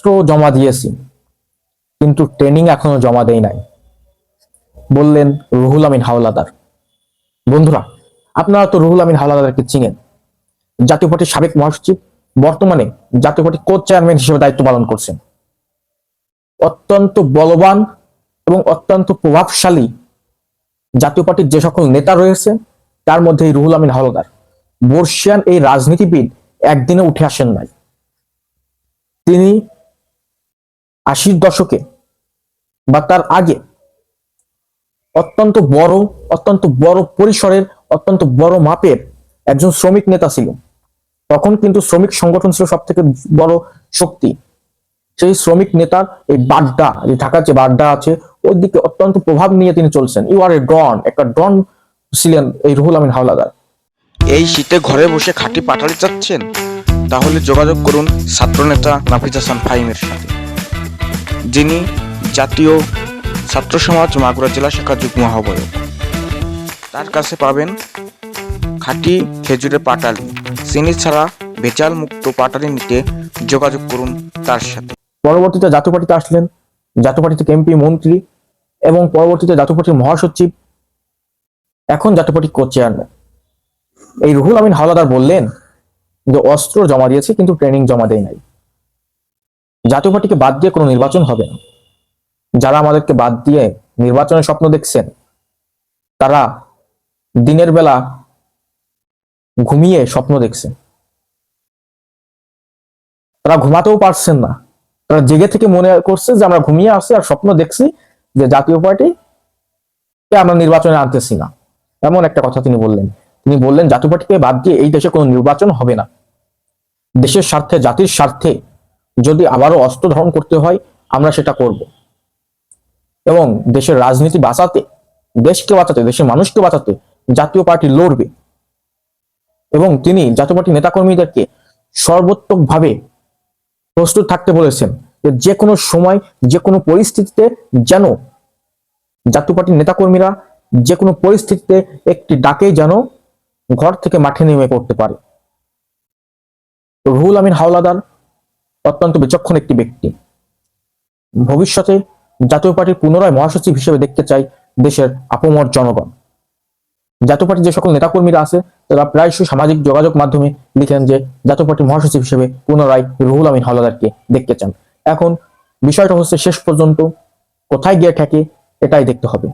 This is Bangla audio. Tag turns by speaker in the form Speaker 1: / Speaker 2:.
Speaker 1: অস্ত্র জমা দিয়েছি, কিন্তু ট্রেনিং এখনও জমা দেই নাই। বললেন রুহুল আমিন হাওলাদার। বন্ধুরা, আপনারা তো রুহুল আমিন হাওলাদারকে চিনেন। জাতীয় পার্টির সাবেক মহাসচিব, বর্তমানে জাতীয় পার্টির কোচ চেয়ারম্যান হিসেবে দায়িত্ব পালন করছেন। অত্যন্ত বলবান এবং অত্যন্ত প্রভাবশালী জাতীয় পার্টির যে সকল নেতা রয়েছে, তার মধ্যে রুহুল আমিন হাওলাদার। বর্ষিয়ান এই রাজনীতিবিদ একদিনে উঠে আসেন নাই। তিনি আশির দশকে বা তার আগে অত্যন্ত বড় অত্যন্ত বড় পরিসরের, অত্যন্ত বড় মাপের একজন শ্রমিক নেতা ছিল তখন কিন্তু শ্রমিক সংগঠন ছিল সব থেকে বড় শক্তি। সেই শ্রমিক নেতার এই বাড্ডা, যে ঢাকার যে বাড্ডা আছে ওই দিকে অত্যন্ত প্রভাব নিয়ে তিনি চলছেন। ইউ আর এ ডন একটা ডন ছিলেন এই রুহুল আমিন হাওলাদার।
Speaker 2: এই শীতে ঘরে বসে খাঁটি পাঠাতে চাচ্ছেন? তাহলে যোগাযোগ করুন ছাত্রনেতা নাফিজ হাসান ফাহিমের সাথে। যিনি জাতীয় ছাত্র সমাজ মাগুরা জেলা শাখা যুগ্ম আহ্বায়ক। তার কাছে পাবেন খাঁটি খেজুরের পাটালি। চিনি ছাড়া ভেজাল মুক্ত পাটালি নিতে যোগাযোগ করুন তার সাথে।
Speaker 1: পরবর্তীতে জাতীয় পার্টিতে আসলেন জাতীয় পার্টি থেকে এমপি মন্ত্রী এবং পরবর্তীতে জাতীয় পার্টির মহাসচিব। এখন জাতীয় পার্টির কোচ চেয়ারম্যান এই রুহুল আমিন হাওলাদার বললেন যে অস্ত্র জমা দিয়েছে কিন্তু ট্রেনিং জমা দেয় নাই। জাতীয় পার্টিকে বাদ দিয়ে কোনো নির্বাচন হবে না। যারা আমাদেরকে বাদ দিয়ে নির্বাচনের স্বপ্ন দেখছেন, তারা দিনের বেলা ঘুমিয়ে স্বপ্ন দেখছেন। তারা ঘুমাতেও পারছেন না। তারা জেগে থেকে মনে করছে যে আমরা ঘুমিয়ে আসছি আর স্বপ্ন দেখছি যে জাতীয় পার্টি আমরা নির্বাচনে আনতেছি না। এমন একটা কথা তিনি বললেন। তিনি বললেন, জাতীয় পার্টিকে বাদ দিয়ে এই দেশে কোনো নির্বাচন হবে না। দেশের স্বার্থে, জাতির স্বার্থে যদি আবারও অস্ত্র ধারণ করতে হয়, আমরা সেটা করব। এবং দেশের রাজনীতি বাঁচাতে, দেশকে বাঁচাতে, দেশের মানুষকে বাঁচাতে জাতীয় পার্টি লড়বে। এবং তিনি জাতীয় পার্টি নেতাকর্মীদেরকে সর্বোত্তকভাবে প্রস্তুত থাকতে বলেছেন যে কোনো সময় যে কোনো পরিস্থিতিতে যেন জাতীয় পার্টির নেতাকর্মীরা যে কোনো পরিস্থিতিতে একটি ডাকে যেন ঘর থেকে মাঠে নেমে পড়তে পারে। রুহুল আমিন হাওলাদার অত্যন্ত বিচক্ষণ একটি ব্যক্তি। ভবিষ্যতে জাতীয় পার্টির পুনরায় মহাসচিব হিসেবে দেখতে চাই দেশের আপমর জনগণ। জাতীয় পার্টির যে সকল নেতাকর্মীরা আছে, তারা প্রায়শই সামাজিক যোগাযোগ মাধ্যমে লিখেন যে, জাতীয় পার্টির মহাসচিব হিসেবে পুনরায় রুহুল আমিন হাওলাদারকে দেখতে চান। এখন বিষয়টা হচ্ছে শেষ পর্যন্ত কোথায় গিয়ে ঠেকে, এটাই দেখতে হবে।